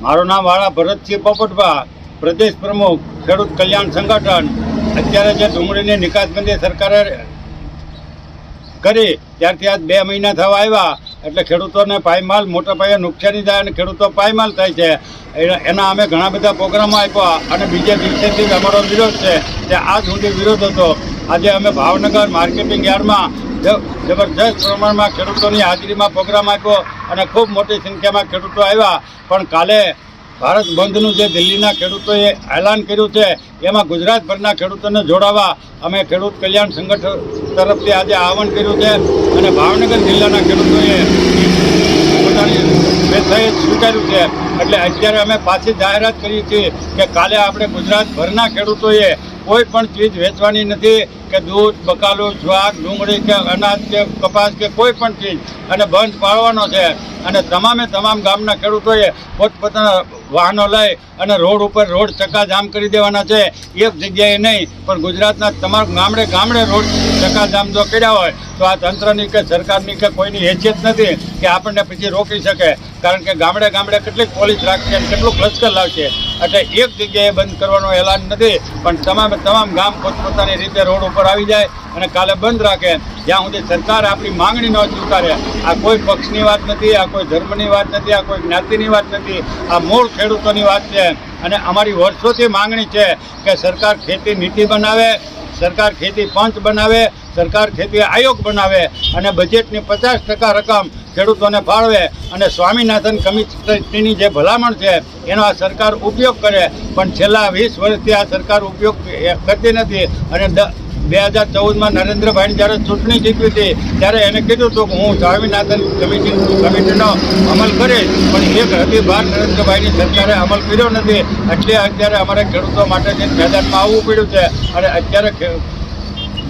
મારું નામ વાળા ભરતસિંહ પોપટભા, પ્રદેશ પ્રમુખ, ખેડૂત કલ્યાણ સંગઠન. અત્યારે જે ડુંગળીની નિકાસબંધી સરકારે કરી, ત્યારથી આજ બે મહિના થવા આવ્યા. એટલે ખેડૂતોને પાયમાલ, મોટા પાયે નુકસાની થાય અને ખેડૂતો પાયમાલ થાય છે. એના- અમે ઘણા બધા પ્રોગ્રામો આપ્યા અને બીજે દિવસેથી અમારો વિરોધ છે તે આજ સુધી વિરોધ હતો. આજે અમે ભાવનગર માર્કેટિંગ યાર્ડમાં જબરજસ્ત પ્રમાણમાં ખેડૂતોની હાજરીમાં પ્રોગ્રામ આપ્યો. અને ખૂબ મોટી સંખ્યામાં ખેડૂતો આવ્યા. પણ કાલે ભારત બંધનું જે દિલ્હીના ખેડૂતોએ એલાન કર્યું છે, એમાં ગુજરાતભરના ખેડૂતોને જોડાવા અમે ખેડૂત કલ્યાણ સંગઠન તરફથી આજે આહવાન કર્યું છે અને ભાવનગર જિલ્લાના ખેડૂતોએ પોતાની સ્વેચ્છાએ સ્વીકાર્યું છે. એટલે અત્યારે અમે પાછી જાહેરાત કરી છે કે કાલે આપણે ગુજરાતભરના ખેડૂતોએ કોઈ પણ ચીજ વેચવાની નથી કે દૂધ, બકાલો, જ્વાર, ડુંગળી કે અનાજ કે કપાસ કે કોઈ પણ ચીજ. અને બંધ પાડવાનો છે. અને તમામે તમામ ગામના ખેડૂતોએ પોતપોતાના વાહનો લઈ અને રોડ ઉપર રોડ ચક્કાજામ કરી દેવાના છે. એક જગ્યાએ નહીં, પણ ગુજરાતના તમામ ગામડે ગામડે રોડ ચક્કાજામ જો કર્યા હોય, તો આ તંત્રની કે સરકારની કે કોઈની હેસિયત નથી કે આપણને પછી રોકી શકે. કારણ કે ગામડે ગામડે કેટલીક પોલીસ રાખશે કેટલું લશ્કર લાવશે. એટલે એક જગ્યાએ બંધ કરવાનો એલાન નથી, પણ તમામે તમામ ગામ પોતપોતાની રીતે રોડ ઉપર આવી જાય અને કાલે બંધ રાખે. જ્યાં સુધી સરકાર આપણી માંગણી ન સ્વીકારે, આ કોઈ પક્ષની વાત નથી, આ કોઈ ધર્મની વાત નથી, આ કોઈ જ્ઞાતિની વાત નથી, આ મૂળ ખેડૂતોની વાત છે. અને અમારી વર્ષોથી માંગણી છે કે સરકાર ખેતી નીતિ બનાવે સરકાર ખેતી પંચ બનાવે, સરકાર ખેતી આયોગ બનાવે અને બજેટની પચાસ ટકા રકમ ખેડૂતોને ફાળવે અને સ્વામિનાથન કમિટીની જે ભલામણ છે, એનો આ સરકાર ઉપયોગ કરે. પણ છેલ્લા વીસ વર્ષથી આ સરકાર ઉપયોગ કરતી નથી અને બે હજાર ચૌદમાં નરેન્દ્રભાઈ જ્યારે ચૂંટણી જીતવી હતી, ત્યારે એને કીધું હતું કે હું સ્વામિનાથન કમિશન કમિટીનો અમલ કરીશ, પણ એક હતી બાર નરેન્દ્રભાઈની સરકારે અમલ કર્યો નથી, એટલે અત્યારે અમારે ખેડૂતો માટે જે મેદાનમાં આવવું પડ્યું છે, અને અત્યારે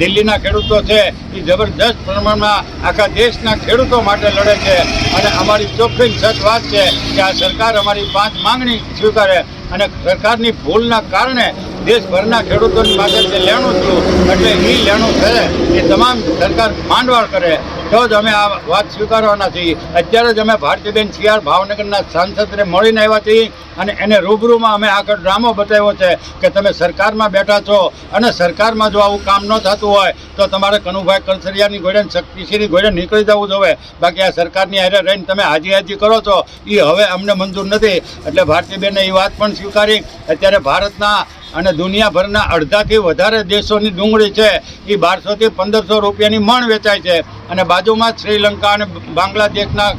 દિલ્હીના ખેડૂતો છે એ જબરજસ્ત પ્રમાણમાં આખા દેશના ખેડૂતો માટે લડે છે. અને અમારી ચોખ્ખી સચ વાત છે કે આ સરકાર અમારી પાંચ માંગણી સ્વીકારે અને સરકારની ભૂલના કારણે દેશભરના ખેડૂતોની પાસે જે લેણું થયું. એટલે એ લેણું કરે એ તમામ સરકાર માંડવાળ કરે. તો જ અમે આ વાત સ્વીકારવાના છીએ. અત્યારે જ અમે ભારતીબેન શિયાળ ભાવનગરના સાંસદને મળીને આવ્યા છીએ અને એને રૂબરૂમાં અમે આગળ ડ્રામો બતાવ્યો છે કે તમે સરકારમાં બેઠા છો અને સરકારમાં જો આવું કામ ન થતું હોય તો તમારે કનુભાઈ કલસરિયાની ને શક્તિસિંહની ઘોડે નીકળી જવું જોઈએ બાકી આ સરકારની હારે રહીને તમે હાજી હાજી કરો છો. એ હવે અમને મંજૂર નથી. એટલે ભારતીબેને એ વાત પણ સ્વીકારી. અત્યારે ભારતના અને દુનિયાભરના અડધાથી વધારે દેશોની ડુંગળી છે, એ બારસોથી પંદરસો રૂપિયાની મણ વેચાય છે. અને બાજુમાં શ્રીલંકા અને બાંગ્લાદેશના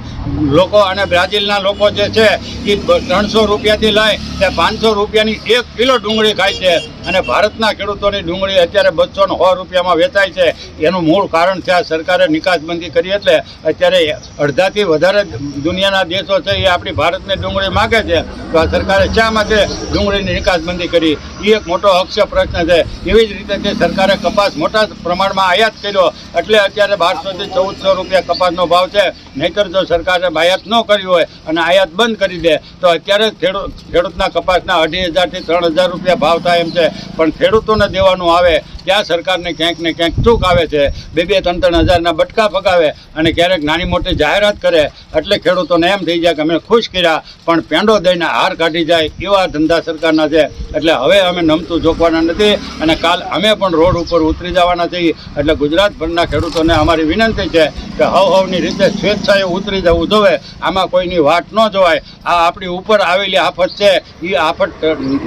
લોકો અને બ્રાઝિલના લોકો જે છે, એ ત્રણસો રૂપિયાથી લઈ તે પાંચસો રૂપિયાની એક કિલો ડુંગળી ખાય છે. અને ભારતના ખેડૂતોની ડુંગળી અત્યારે બસો ને સો રૂપિયામાં વેચાય છે. એનું મૂળ કારણ છે, આ સરકારે નિકાસબંધી કરી એટલે અત્યારે અડધાથી વધારે દુનિયાના દેશો છે, એ આપણી ભારતની ડુંગળી માગે છે. તો આ સરકારે શા માટે ડુંગળીની નિકાસબંધી કરી? એ એક મોટો અક્ષય પ્રશ્ન છે. એવી જ રીતે જે સરકારે કપાસ મોટા પ્રમાણમાં આયાત કર્યો, એટલે અત્યારે બારસોથી ચૌદસો રૂપિયા કપાસનો ભાવ છે. નહીતર જો સરકારે આયાત ન કરી હોય અને આયાત બંધ કરી દે, તો અત્યારે ખેડૂત ખેડૂતના કપાસના અઢી હજારથી ત્રણ હજાર રૂપિયા ભાવ થાય એમ છે. પણ ખેડૂતોને દેવાનું આવે, ત્યાં સરકારને ક્યાંક ને ક્યાંક ચૂક આવે છે. બે બે, ત્રણ ત્રણ હજારના બટકા ફગાવે અને ક્યારેક નાની મોટી જાહેરાત કરે. એટલે ખેડૂતોને એમ થઈ જાય કે અમે ખુશ કર્યા, પણ પેંડો દઈને હાર કાઢી જાય, એવા ધંધા સરકારના છે. એટલે હવે અમે નમતું જોખવાના નથી અને કાલ અમે પણ રોડ ઉપર ઉતરી જવાના છીએ. એટલે ગુજરાતભરના ખેડૂતોને અમારી વિનંતી છે કે હવ હવની રીતે સ્વેચ્છાએ ઉતરી જવું જોવે, આમાં કોઈની વાટ ન જોવાય. આ આપણી ઉપર આવેલી આફત છે એ આફત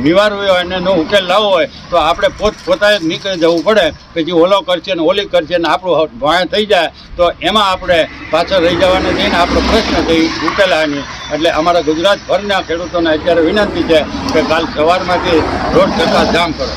નિવારવી હોય અને એનો ઉકેલ લાવવો હોય, તો આપણે પોત, પોતાએ જ નીકળી જવું પડે કે જે ઓલો કરશે ને ઓલી કરશે ને આપણું ભાણ થઈ જાય. તો એમાં આપણે પાછળ રહી જવાના થઈને આપણો પ્રશ્ન થઈ ઉકેલાની. એટલે અમારા ગુજરાતભરના ખેડૂતોને અત્યારે વિનંતી છે કે કાલ સવારમાંથી રોડ ચક્કા જામ કરો.